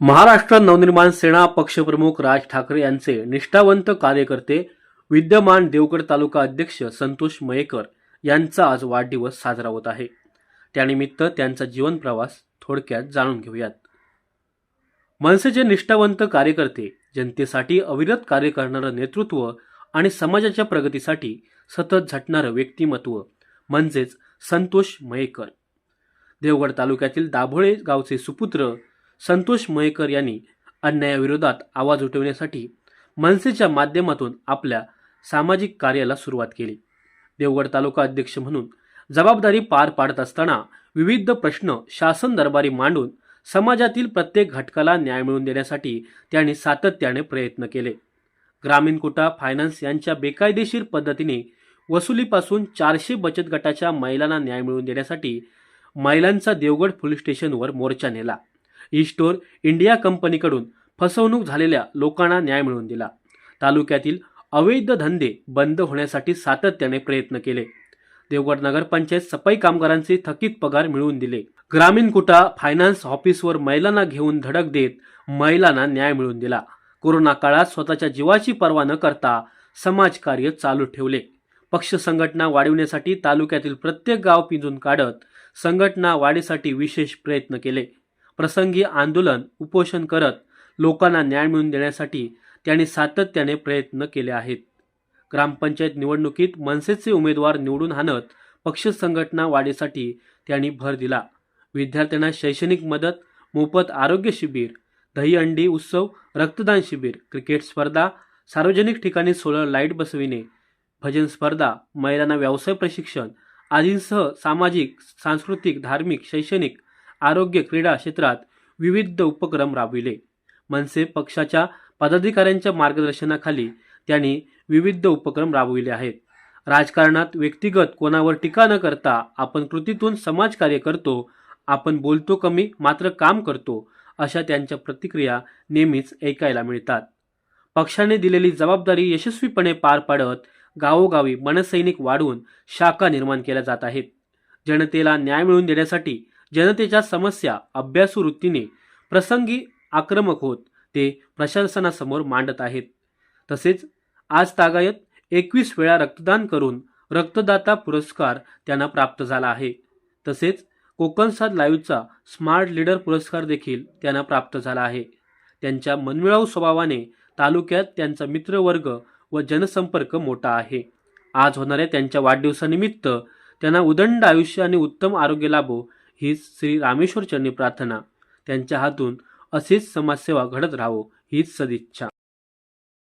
महाराष्ट्र नवनिर्माण सेना पक्षप्रमुख राज ठाकरे यांचे निष्ठावंत कार्यकर्ते विद्यमान देवगड तालुका अध्यक्ष संतोष मयेकर यांचा आज वाढदिवस साजरा होत आहे. त्यानिमित्त त्यांचा जीवन प्रवास थोडक्यात जाणून घेऊयात. मनसेचे निष्ठावंत कार्यकर्ते जनतेसाठी अविरत कार्य करणारं नेतृत्व आणि समाजाच्या प्रगतीसाठी सतत झटणारं व्यक्तिमत्व म्हणजेच संतोष मयेकर. देवगड तालुक्यातील दाभोळे गावचे सुपुत्र संतोष मयेकर यांनी अन्यायाविरोधात आवाज उठवण्यासाठी मनसेच्या माध्यमातून आपल्या सामाजिक कार्याला सुरुवात केली. देवगड तालुका अध्यक्ष म्हणून जबाबदारी पार पाडत असताना विविध प्रश्न शासन दरबारी मांडून समाजातील प्रत्येक घटकाला न्याय मिळवून देण्यासाठी त्यांनी सातत्याने प्रयत्न केले. ग्रामीण कोटा फायनान्स यांच्या बेकायदेशीर पद्धतीने वसुलीपासून चारशे बचत गटाच्या महिलांना न्याय मिळवून देण्यासाठी महिलांचा देवगड पोलीस स्टेशनवर मोर्चा नेला. ई स्टोअर इंडिया कंपनीकडून फसवणूक झालेल्या लोकांना न्याय मिळवून दिला. तालुक्यातील अवैध धंदे बंद होण्यासाठी सातत्याने प्रयत्न केले. देवगड नगरपंचायत सफाई कामगारांचे थकीत पगार मिळवून दिले. ग्रामीण कुटा फायनान्स ऑफिसवर महिलांना घेऊन धडक देत महिलांना न्याय मिळवून दिला. कोरोना काळात स्वतःच्या जीवाची पर्वा न करता समाजकार्य चालू ठेवले. पक्ष संघटना वाढविण्यासाठी तालुक्यातील प्रत्येक गाव पिंजून काढत संघटना वाढीसाठी विशेष प्रयत्न केले. प्रसंगी आंदोलन उपोषण करत लोकांना न्याय मिळवून देण्यासाठी त्यांनी सातत्याने प्रयत्न केले आहेत. ग्रामपंचायत निवडणुकीत मनसेचे उमेदवार निवडून आणत पक्ष संघटना वाढीसाठी त्यांनी भर दिला. विद्यार्थ्यांना शैक्षणिक मदत मोफत आरोग्य शिबिर दहीहंडी उत्सव रक्तदान शिबिर क्रिकेट स्पर्धा सार्वजनिक ठिकाणी सोलर लाइट बसविणे भजन स्पर्धा महिलांना व्यवसाय प्रशिक्षण आदींसह सामाजिक सांस्कृतिक धार्मिक शैक्षणिक आरोग्य क्रीडा क्षेत्रात विविध उपक्रम राबविले. मनसे पक्षाच्या पदाधिकाऱ्यांच्या मार्गदर्शनाखाली त्यांनी विविध उपक्रम राबविले आहेत. राजकारणात व्यक्तिगत कोणावर टीका न करता आपण कृतीतून समाजकार्य करतो आपण बोलतो कमी मात्र काम करतो अशा त्यांच्या प्रतिक्रिया नेहमीच ऐकायला मिळतात. पक्षाने दिलेली जबाबदारी यशस्वीपणे पार पाडत गावोगावी मनसैनिक वाढवून शाखा निर्माण केल्या जात आहेत. जनतेला न्याय मिळवून देण्यासाठी जनतेच्या समस्या अभ्यासू वृत्तीने प्रसंगी आक्रमक होत ते प्रशासनासमोर मांडत आहेत. तसेच आज तागायत एकवीस वेळा रक्तदान करून रक्तदाता पुरस्कार त्यांना प्राप्त झाला आहे. तसेच कोकणसाद लाईव्हचा स्मार्ट लीडर पुरस्कार देखील त्यांना प्राप्त झाला आहे. त्यांच्या मनमिळाऊ स्वभावाने तालुक्यात त्यांचा मित्रवर्ग व जनसंपर्क मोठा आहे. आज होणाऱ्या त्यांच्या वाढदिवसानिमित्त त्यांना उदंड आयुष्य आणि उत्तम आरोग्य लाभो हीच श्री रामेश्वरचरणी प्रार्थना. त्यांच्या हातून असेच समाजसेवा घडत राहावो हीच सदिच्छा.